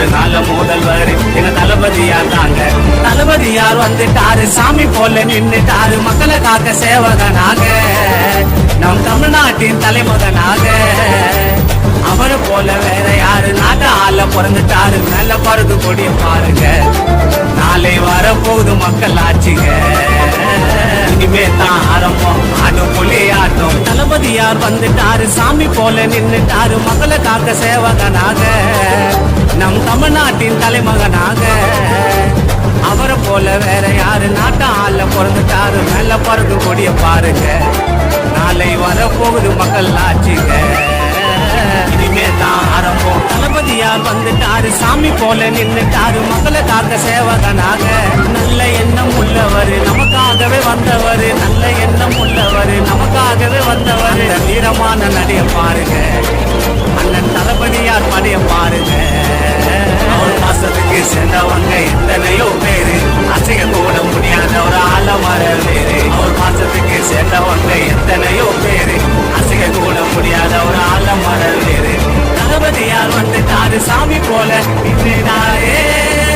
ஒரு நாள் முதல்வர். எங்க தளபதியார் தாங்க. தளபதியார் வந்துட்டாரு சாமி போல நின்னுட்டாரு. மக்களை காக்க சேவகனாக. நம் தமிழ்நாட்டின் தலைமகனாக. அவரை போல வேற யாரு? நாட்டு ஆள பிறந்துட்டாரு. நல்ல பருது கொடிய பாருங்க. நாளை வரப்போகுது மக்கள் ஆட்சிங்க. இனிமே தான் ஆரம்பம். ஆடு புலி ஆட்டம் தளபதியார் வந்துட்டாரு சாமி போல நின்னுட்டாரு. மக்களை காக்க சேவகனாக. நம் தமிழ்நாட்டின் தலைமகனாக. அவரை போல வேற யாரு? நாட்டு ஆள்ல பிறந்துட்டாரு மேல பறந்து கொடிய பாருங்க. நாளை வரப்போகுது மக்கள் ஆச்சுங்க இனிமே தான் ஆரம்பம். தளபதியார் வந்துட்டாரு சாமி போல நின்னுட்டாரு. மக்களை காக்க சேவகனாக. நல்ல எண்ணம் உள்ளவர் நமக்காகவே வந்தவர். நல்ல எண்ணம் உள்ளவர் நமக்காகவே வந்தவர். வீரமான நடைய பாருங்க. அண்ணன் தளபதியார் படைய பாருங்க. அவர் மாசத்துக்கு சென்றவங்க எத்தனையோ பேரு? அசைய கூட முடியாத ஒரு ஆலமர வேறு. அவர் மாசத்துக்கு சென்றவங்க எத்தனையோ பேரு? அசைய கூட முடியாத ஒரு ஆலமர வேறு. தளபதியார் வந்துட்டாரு சாமி போல நின்றாரே மக்களுக்காக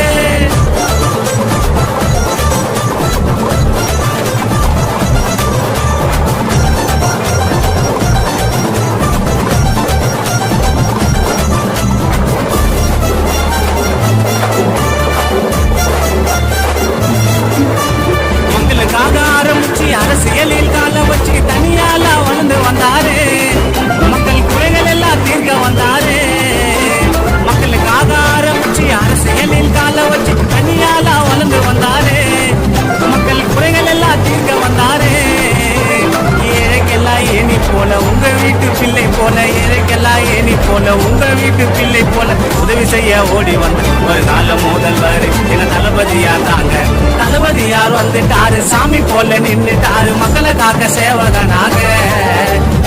வீட்டு பிள்ளை போல உதவி செய்ய ஓடி வந்த ஒரு நல்ல முதல்வர் என தளபதியார் தாங்க. தளபதியார் வந்துட்டாரு சாமி போல நின்றுட்டாரு மக்களை காக்க சேவகனாக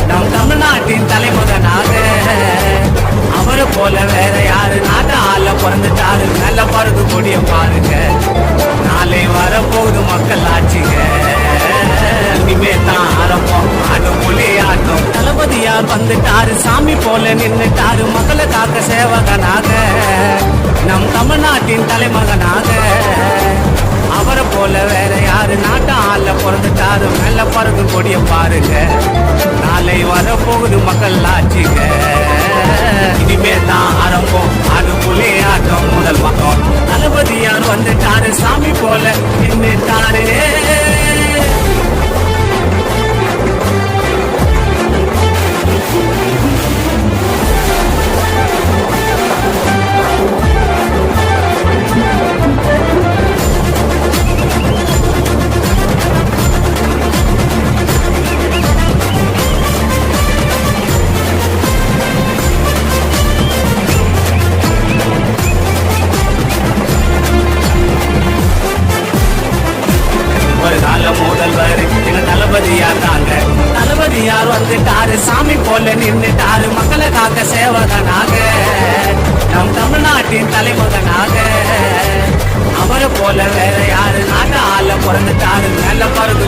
நம் தமிழ்நாட்டின் தலைமகனாக. அவரை போல வேற யாரு? நாட்டு ஆள பிறந்துட்டாரு. நல்ல பறந்து கொடிய பாருங்க. நாளை வரப்போகுது மக்கள் ஆட்சிங்க. இனிமே தான் ஆரம்பம். ஆடு புலி ஆட்டம். தளபதியார் வந்துட்டாரு சாமி போல நின்னுட்டாரு. காக்க சேவகனாக நம் தமிழ்நாட்டின் தலைமகனாக. அவரை போல வேற யாரு? நாட்டு ஆள்ல பிறந்துட்டாரு மேல பறந்து கொடிய பாருங்க. நாளை வரப்போகுது மக்கள் ஆட்சிங்க. இனிமே தான் ஆரம்பம். அது புலி ஆட்டம் முதல் பக்கம். தளபதியார் வந்துட்டாரு சாமி போல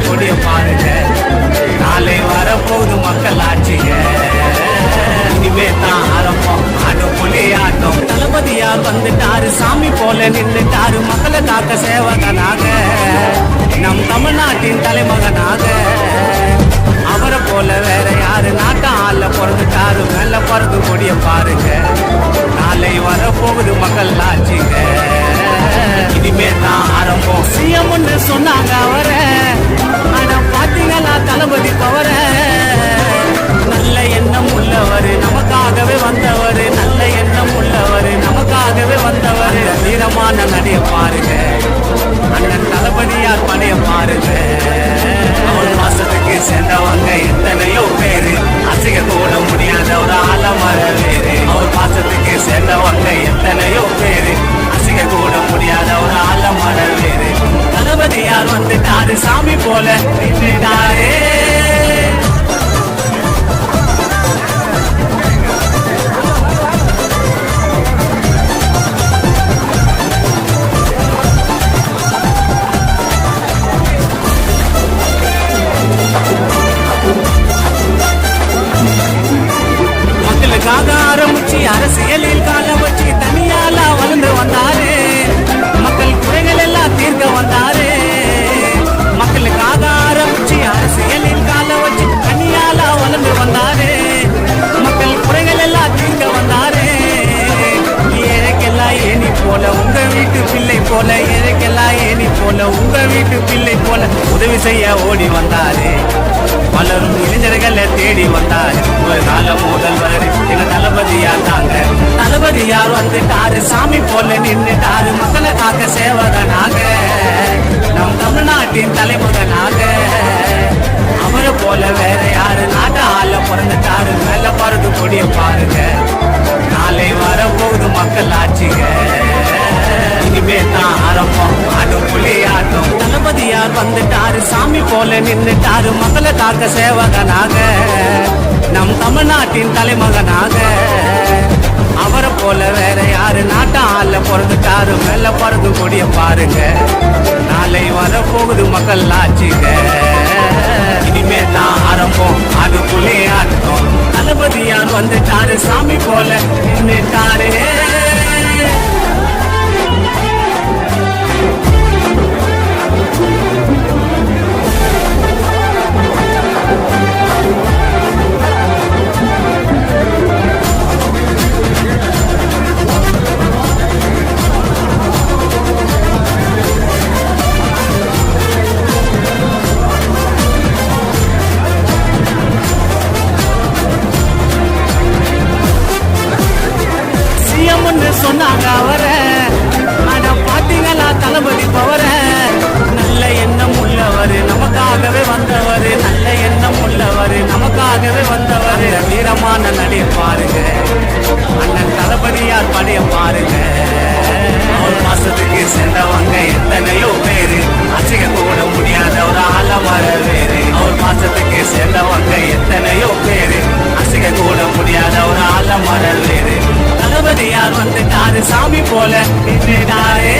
கொடிய பாருங்க. நாளை வரப்போகுது மக்கள் ஆட்சிங்க இனிமே தான் ஆரம்பம். ஆடு புலி ஆட்டம் தளபதியார் வந்துட்டாரு சாமி போல நின்றுட்டாரு மக்களை காக்க சேவகனாக. நம் தமிழ்நாட்டின் தலைமகனாக. அவரை போல வேற யாரு? நாட்டு ஆள்ல பிறந்துட்டாரு மேல பிறந்து கொடிய பாருங்க. நாளை வரப்போகுது மக்கள் ஆட்சிங்க இனிமே தான் ஆரம்பம் சிஎம்னு சொன்னாங்க அவரை. ஆனா பாத்தீங்களா தளபதி பவர நல்ல எண்ணம் உள்ளவர் நமக்காகவே வந்தவர். நல்ல எண்ணம் உள்ளவர் நமக்காகவே வந்தவர். வீரமான நடைய பாருங்க. அண்ணன் தளபதியார் படைய பாருங்க. ஒரு மாசத்துக்கு சேர்ந்தவங்க எத்தனையோ பேரு. அசைக்க கூட முடியாத ஒரு ஆலமர வேறு அவர் மாசத்துக்கு சேர்ந்தவங்க எத்தனையோ பேரு. அசைக்க கூட முடியாத ஒரு ஆலமர வேறு தளபதியார் வந்துட்டாரு? சாமி போல நின்றுட்டாரே. செய்ய ஓடி வந்தாரு. பலரும் இளைஞர்களை தேடி வந்தாரு. ஒரு நாள முதல்வர் என தளபதியா தாங்க. தளபதியார் வந்துட்டாரு. சாமி போல நின்றுட்டாரு மக்களை காக்க சேவகனாக. நம் தமிழ்நாட்டின் தலைமகனாக. போல நின்றுட்டாரு மக்களை காக்க சேவகனாக. நம் தமிழ்நாட்டின் தலைமகனாக. அவரை போல வேற யாரு? நாட்ட ஆள பிறந்துட்டாரு. மேல பிறந்து கொடிய பாருங்க. நாளை வர போகுது மக்கள் ஆச்சுங்க இனிமே தான் ஆரம்பம். அதுக்குள்ளே ஆட்டம் தளபதியார் வந்துட்டாரு சாமி போல நின்றுட்டாரு சேர்ந்தவங்க எத்தனையோ பேரு? அசைக்க கூட முடியாத ஒரு ஆலமர வேறு தளபதியார் காது சாமி போல நின்னுட்டாரே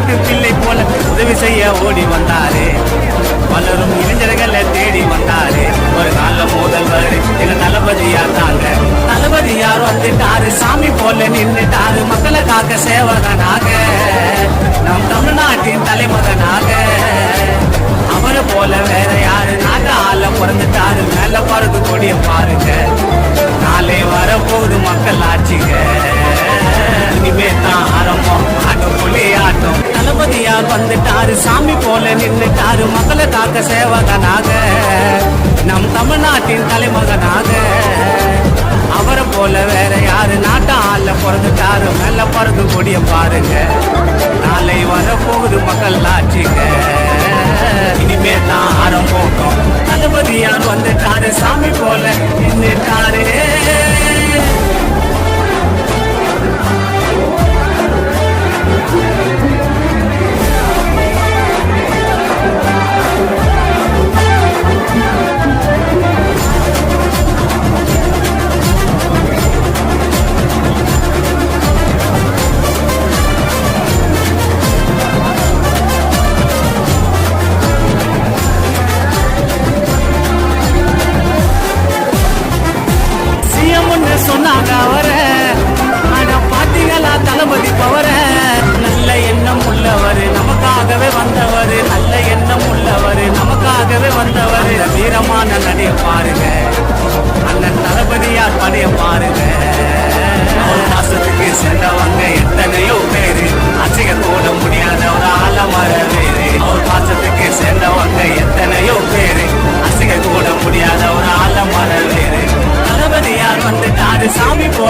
வீட்டு பிள்ளை போல உதவி செய்ய ஓடி வந்தாரு. பலரும் இளைஞர்களை தேடி வந்தாரு. ஒரு நல்ல முதல்வர் எங்க தளபதியா தாங்க. தளபதியார் வந்துட்டாரு சாமி போல நின்றுட்டாரு மக்களை காக்க சேவகனாக. நம் தமிழ்நாட்டின் தலைமகனாக அவரை போல வேற யாரு? நாட்டு ஆள பிறந்துட்டாரு. மேல பறந்து கொடிய பாருங்க. நாளை வர மக்கள் ஆட்சிங்க. இனிமே வந்துட்டாரு சாமி போல நின்னுட்டாரு மக்களை காக்க சேவகனாக. நம் தமிழ்நாட்டின் தலைமகனாக. அவரை போல வேற யாரு? நாட்ட ஆள்ல பிறந்துட்டாரு மேல பிறந்து கூடிய பாருங்க. நாளை வர போகுது மக்கள் ஆட்சிங்க. இனிமே தான் ஆரம்பம் தளபதியார் வந்துட்டாரு சாமி போல நின்னுட்டாரு. சொன்னாங்க அவர. ஆனா பாத்தீங்களா தளபதி பவர. நல்ல எண்ணம் உள்ளவர் நமக்காகவே வந்தவர். நல்ல எண்ணம் உள்ளவர் நமக்காகவே வந்தவர். வீரமான நடைய பாருங்க. அண்ணன் தளபதியார் படைய பாருங்க. மாசத்துக்கு சென்றவங்க எத்தனையோ பேரு. அசைக்க கூட முடியாதவர் ஆலமர பேரு அவர் மாசத்துக்கு சென்றவங்க எத்தனையோ பேரு. அசைக்க கூட முடியாதவர் ஆலமர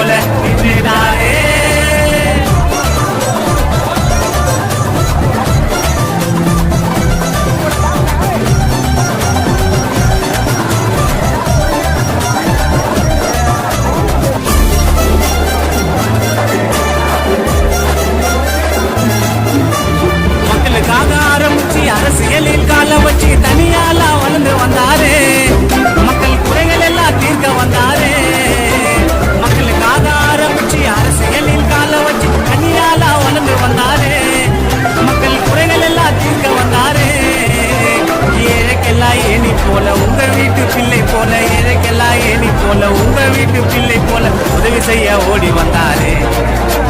Ole. போல உங்கள் வீட்டு பிள்ளை போல எனக்கெல்லாம் ஏனி போல உங்கள் வீட்டு பிள்ளை போல உதவி செய்ய ஓடி வந்தாரே.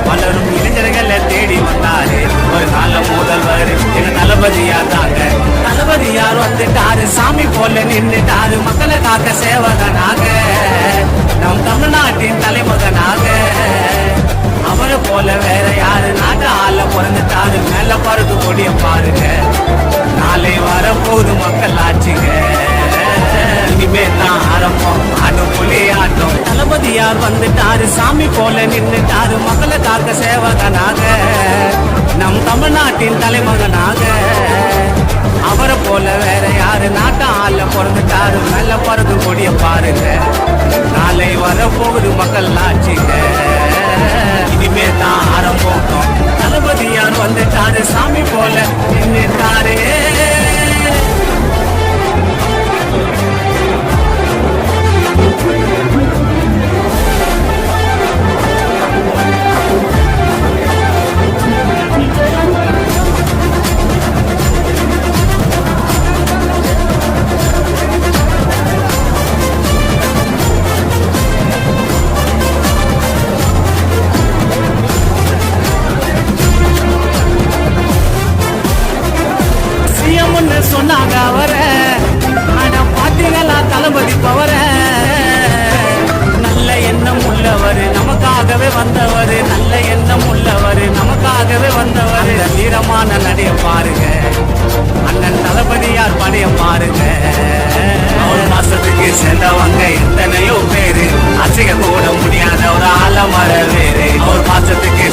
பலரும் இளைஞர்களை தேடி வந்தாரே. ஒரு நல்ல முதல்வர் எங்க தளபதியா தாங்க. தளபதி யார் வந்துட்டாரு சாமி போல நின்றுட்டாரு மக்களை காக்க சேவகனாக. நம் தமிழ்நாட்டின் தலைமகனாக. அவரை போல வேற யாரு? நாட்டு ஆள பிறந்துட்டாரு மேல பருத்து கொடிய பாருங்க. நாளை வர போது மக்கள் ஆட்சிங்க இனிமே தான் ஆரம்பம். ஆட்டம் புலி ஆட்டம் தளபதியார் வந்துட்டாரு சாமி போல நின்னுட்டாரு. மக்களை காக்க சேவகனாக. நம் தமிழ்நாட்டின் தலைமகனாக. பாரு நாட்டம் ஆள பிறந்துட்டாரு மேல பறக்கு கொடிய பாருங்க. நாளை வர போகுது மக்கள் ஆட்சிங்க. இனிமே தான் ஆரம்பம். தளபதியார் வந்துட்டாரு சாமி போல நின்னுட்டாரே.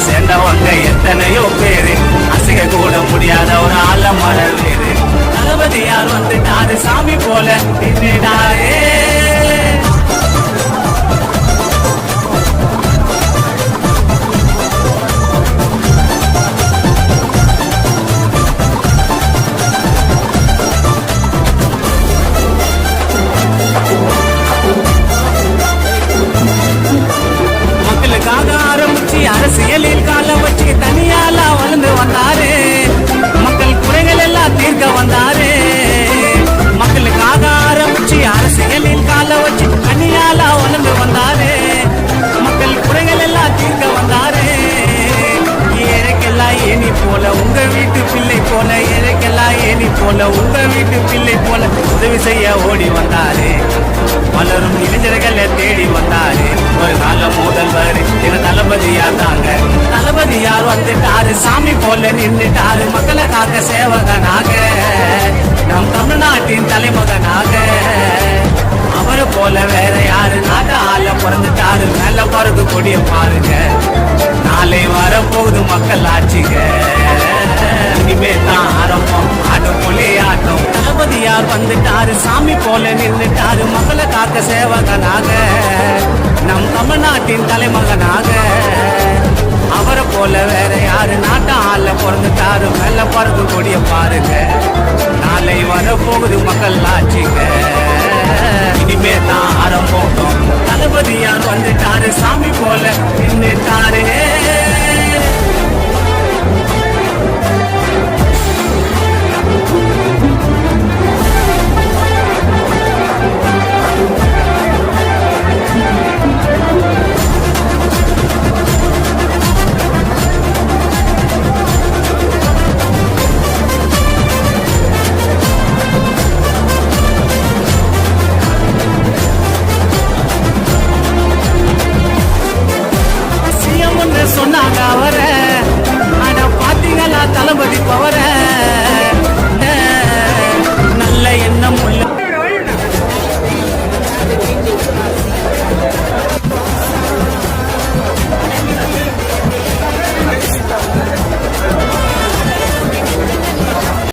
சேர்ந்தவங்க எத்தனையோ பேரு. அசைக்க கூட முடியாத ஒரு ஆலமர வேறு. தளபதி வந்து வந்துட்டாரு சாமி போல நின்றுடாரே ஏனி போல உங்க வீட்டு பிள்ளை போல ஏழைக்கெல்லாம் ஏனி போல உங்க வீட்டு பிள்ளை போல உதவி செய்ய ஓடி வந்தாரு. பலரும் இளைஞர்களை தேடி வந்தாரு. ஒரு நல்ல முதல்வர் என தளபதியா தாங்க. தளபதி யார் வந்துட்டாரு சாமி போல நின்றுட்டாரு மக்களை காக்க சேவகனாக. நம் தமிழ்நாட்டின் தலைமகனாக. அவரை போல வேற நாட்டின் தலைமகனாக. அவரை போல வேற யாரு? நாட்டு ஆள்ல பிறந்துட்டாரு மேல பறக்கு கூடிய பாருங்க. நாளை வர போகுது மக்கள் ஆட்சிங்க. இனிமே தான் ஆரம்பம். தளபதி வந்துட்டாரு சாமி போல நின்றுட்டாரு